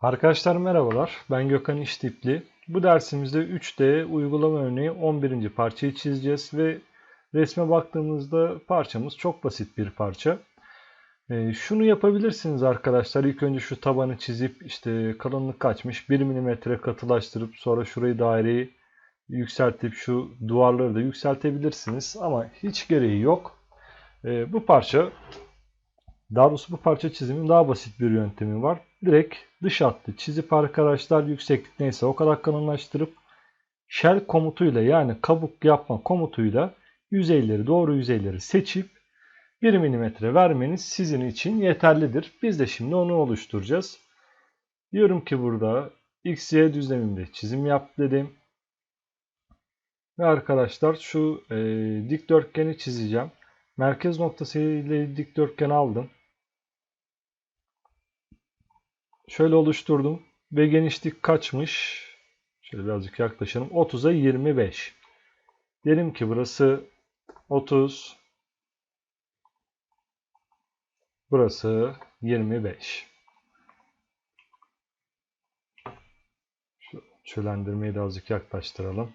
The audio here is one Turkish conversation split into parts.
Arkadaşlar merhabalar. Ben Gökhan İştipli. Bu dersimizde 3D uygulama örneği 11. parçayı çizeceğiz ve resme baktığımızda parçamız çok basit bir parça. Ee, şunu yapabilirsiniz arkadaşlar. İlk önce şu tabanı çizip işte kalınlık kaçmış 1 mm katılaştırıp sonra şurayı daireyi yükseltip şu duvarları da yükseltebilirsiniz. Ama hiç gereği yok. Ee, bu parça daha doğrusu bu parça çizimin daha basit bir yöntemi var. Direkt dış hattı çizip arkadaşlar yükseklik neyse o kadar kalınlaştırıp shell komutuyla yani kabuk yapma komutuyla yüzeyleri doğru yüzeyleri seçip 1 mm vermeniz sizin için yeterlidir. Biz de şimdi onu oluşturacağız. Diyorum ki burada x, y düzlemimde çizim yap dedim. Ve arkadaşlar şu e, dikdörtgeni çizeceğim. Merkez noktası ile dikdörtgen aldım. Şöyle oluşturdum. Ve genişlik kaçmış? Şöyle birazcık yaklaşalım. 30'a 25. Derim ki burası 30. Burası 25. Şu çölendirmeyi de azıcık yaklaştıralım.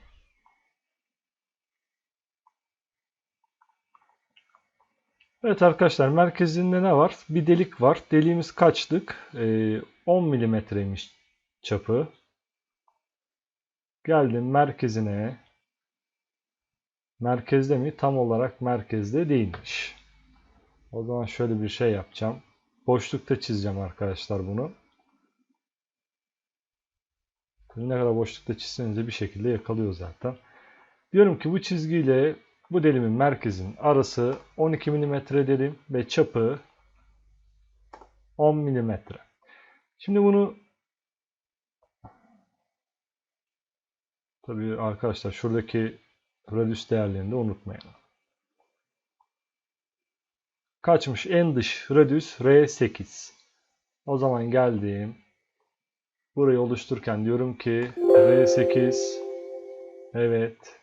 Evet arkadaşlar merkezinde ne var? Bir delik var. Deliğimiz kaçlık? Ee, 10 milimetreymiş çapı. Geldim merkezine. Merkezde mi? Tam olarak merkezde değilmiş. O zaman şöyle bir şey yapacağım. Boşlukta çizeceğim arkadaşlar bunu. Ne kadar boşlukta çizseniz de bir şekilde yakalıyor zaten. Diyorum ki bu çizgiyle bu delimin merkezinin arası 12 mm dedim ve çapı 10 mm. Şimdi bunu tabii arkadaşlar şuradaki radius değerlerini de unutmayalım. Kaçmış en dış radius R8. O zaman geldim. Burayı oluştururken diyorum ki R8 evet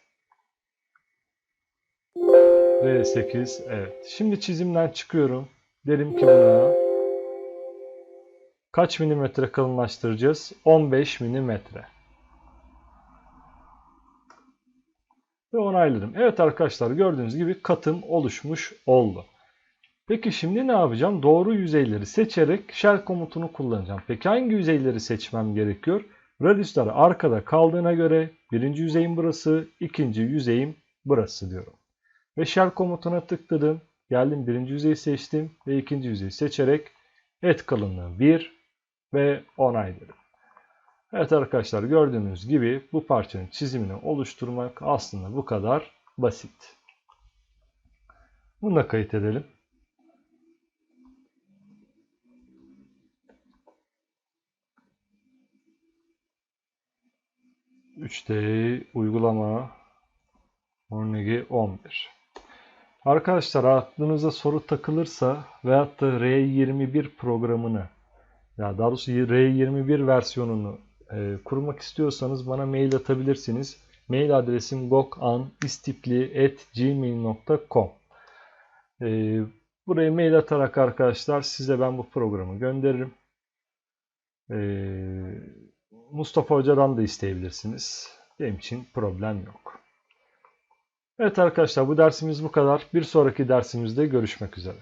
R8 evet. Şimdi çizimden çıkıyorum. Derim ki buna kaç milimetre kalınlaştıracağız? 15 milimetre. Ve onayladım. Evet arkadaşlar gördüğünüz gibi katım oluşmuş oldu. Peki şimdi ne yapacağım? Doğru yüzeyleri seçerek shell komutunu kullanacağım. Peki hangi yüzeyleri seçmem gerekiyor? Radiuslar arkada kaldığına göre birinci yüzeyim burası, ikinci yüzeyim burası diyorum. Ve shell komutuna tıkladım. Geldim birinci yüzeyi seçtim ve ikinci yüzeyi seçerek et kalınlığı 1 ve onayladım. Evet arkadaşlar gördüğünüz gibi bu parçanın çizimini oluşturmak aslında bu kadar basit. Bunu da kayıt edelim. Üçte uygulama örneği 11. Arkadaşlar aklınıza soru takılırsa veyahut da R21 programını ya daha doğrusu R21 versiyonunu e, kurmak istiyorsanız bana mail atabilirsiniz. Mail adresim gokanistipli.gmail.com e, Buraya mail atarak arkadaşlar size ben bu programı gönderirim. E, Mustafa Hoca'dan da isteyebilirsiniz. Benim için problem yok. Evet arkadaşlar bu dersimiz bu kadar. Bir sonraki dersimizde görüşmek üzere.